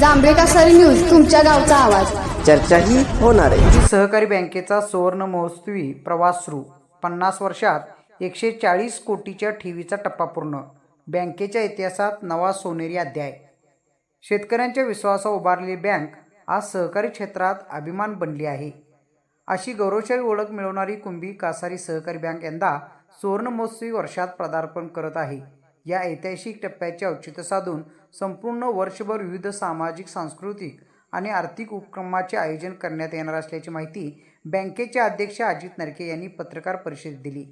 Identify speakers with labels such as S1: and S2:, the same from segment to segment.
S1: जांभळे कासारी news तुमच्या गावचा आवाज.
S2: चर्चाही होणार आहे.
S3: सहकारी बँकेचा सुवर्ण महोत्सवी प्रवास सुरू. पन्नास वर्षात एकशे चाळीस कोटीच्या ठेवीचा टप्पा पूर्ण. बँकेच्या इतिहासात नवा सोनेरी अध्याय. शेतकऱ्यांच्या विश्वासावर उभारलेली बँक आज सहकारी क्षेत्रात अभिमान बनली आहे. अशी गौरवशाली ओळख मिळवणारी कुंभी कासारी सहकारी बँक यंदा सुवर्ण महोत्सवी वर्षात पदार्पण करत आहे. या ऐतिहासिक टप्प्याचे औचित्य साधून संपूर्ण वर्षभर विविध सामाजिक सांस्कृतिक आणि आर्थिक उपक्रमाचे आयोजन करण्यात येणार असल्याची माहिती बँकेचे अध्यक्ष अजित नरके यांनी पत्रकार परिषदेत दिली.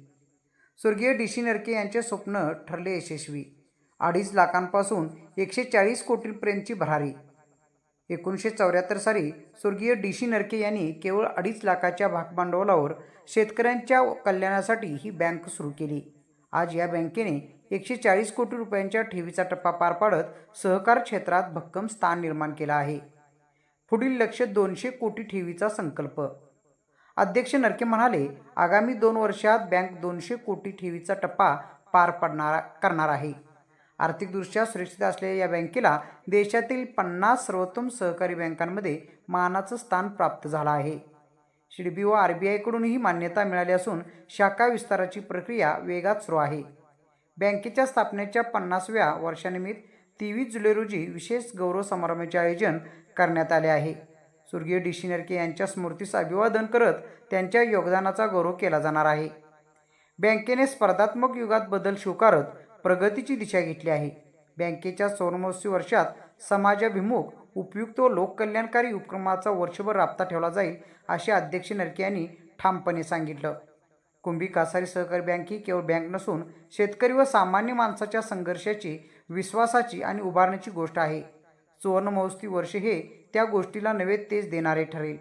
S3: स्वर्गीय डी सी नरके यांचे स्वप्न ठरले यशस्वी. अडीच लाखांपासून एकशे चाळीस कोटींपर्यंतची भरारी. एकोणीसशे चौऱ्याहत्तर साली स्वर्गीय डी सी नरके यांनी केवळ अडीच लाखाच्या भागभांडवलावर शेतकऱ्यांच्या कल्याणासाठी ही बँक सुरू केली. आज या बँकेने एकशे चाळीस कोटी रुपयांच्या ठेवीचा टप्पा पार पाडत सहकार क्षेत्रात भक्कम स्थान निर्माण केलं आहे. पुढील लक्ष दोनशे कोटी ठेवीचा संकल्प. अध्यक्ष नरके म्हणाले आगामी दोन वर्षात बँक दोनशे कोटी ठेवीचा टप्पा पार पडणार करणार आहे. आर्थिकदृष्ट्या सुरक्षित असलेल्या या बँकेला देशातील पन्नास सर्वोत्तम सहकारी बँकांमध्ये मानाचं स्थान प्राप्त झालं आहे. शिडबी व आर बी आयकडूनही मान्यता मिळाली असून शाखा विस्ताराची प्रक्रिया वेगात सुरू आहे. बँकेच्या स्थापनेच्या पन्नासव्या वर्षानिमित्त तेवीस जुलै रोजी विशेष गौरव समारंभाचे आयोजन करण्यात आले आहे. स्वर्गीय डी. सी. नरके यांच्या स्मृतीस अभिवादन करत त्यांच्या योगदानाचा गौरव केला जाणार आहे. बँकेने स्पर्धात्मक युगात बदल स्वीकारत प्रगतीची दिशा घेतली आहे. बँकेच्या सुवर्णमहोत्सवी वर्षात समाजाभिमुख उपयुक्त व लोककल्याणकारी उपक्रमाचा वर्षभर राबता ठेवला जाईल असे अध्यक्ष नरके यांनी ठामपणे सांगितलं. कुंभी कासारी सहकारी बँक ही केवळ बँक नसून शेतकरी व सामान्य माणसाच्या संघर्षाची विश्वासाची आणि उभारण्याची गोष्ट आहे. सुवर्ण महोत्सवी वर्ष हे त्या गोष्टीला नवे तेज देणारे ठरेल.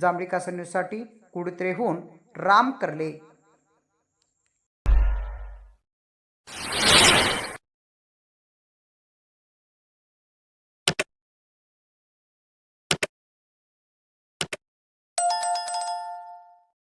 S3: जांभळी कासार न्यूजसाठी कुडत्रेहून राम करले.